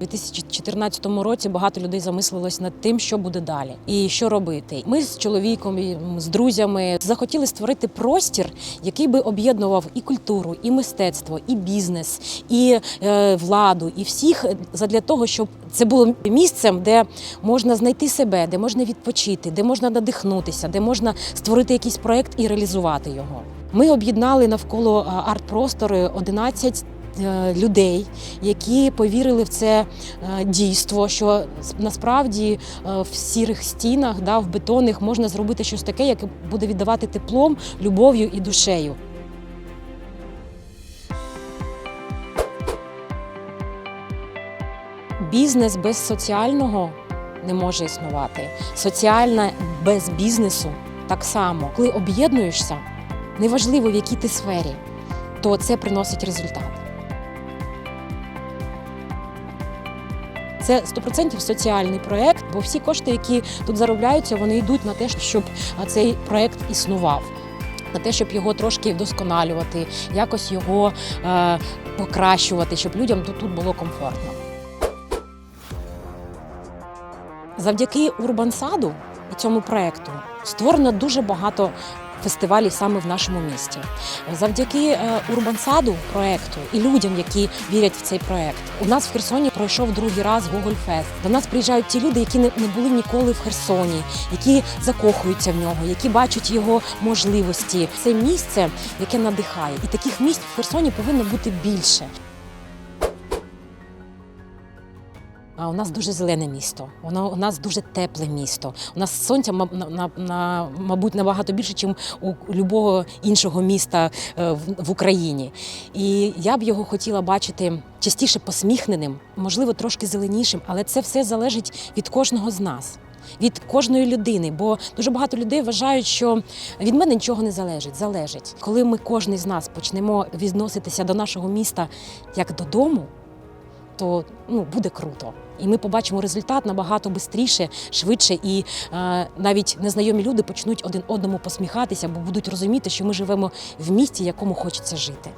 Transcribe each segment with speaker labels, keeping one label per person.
Speaker 1: 2014 році багато людей замислилось над тим, що буде далі і що робити. Ми з чоловіком, з друзями захотіли створити простір, який би об'єднував і культуру, і мистецтво, і бізнес, і е, владу, і всіх задля того, щоб це було місцем, де можна знайти себе, де можна відпочити, де можна надихнутися, де можна створити якийсь проект і реалізувати його. Ми об'єднали навколо арт-простори 11 е, людей, які повірили в це е, дійство, що насправді е, в сірих стінах, да, в бетонних можна зробити щось таке, яке буде віддавати теплом, любов'ю і душею. Бізнес без соціального не може існувати. Соціальне без бізнесу так само. Коли об'єднуєшся, неважливо в якій ти сфері, то це приносить результат. Це 100% соціальний проєкт, бо всі кошти, які тут заробляються, вони йдуть на те, щоб цей проєкт існував. На те, щоб його трошки вдосконалювати, якось його е, покращувати, щоб людям тут, було комфортно. Завдяки Урбансаду і цьому проєкту створено дуже багато фестивалів саме в нашому місті. Завдяки е, Урбансаду проєкту і людям, які вірять в цей проєкт. У нас в Херсоні пройшов другий раз Гоголь Фест. До нас приїжджають ті люди, які не були ніколи в Херсоні, які закохуються в нього, які бачать його можливості. Це місце, яке надихає, і таких місць в Херсоні повинно бути більше. А у нас дуже зелене місто. Воно у нас дуже тепле місто. У нас сонця на, на, мабуть набагато більше, ніж у любого іншого міста е, в, Україні. І я б його хотіла бачити частіше посміхненим, можливо, трошки зеленішим, але це все залежить від кожного з нас. Від кожної людини, бо дуже багато людей вважають, що від мене нічого не залежить. Залежить, коли ми кожен з нас почнемо відноситися до нашого міста як додому, то ну, буде круто. І ми побачимо результат набагато швидше, швидше, і е, навіть незнайомі люди почнуть один одному посміхатися, бо будуть розуміти, що ми живемо в місті, якому хочеться жити.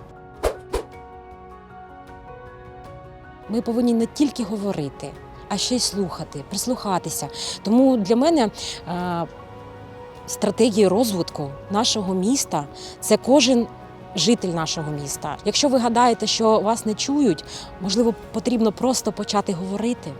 Speaker 1: Ми повинні не тільки говорити, а ще й слухати, прислухатися. Тому для мене е, стратегія розвитку нашого міста це кожен житель нашого міста. Якщо ви гадаєте, що вас не чують, можливо, потрібно просто почати говорити.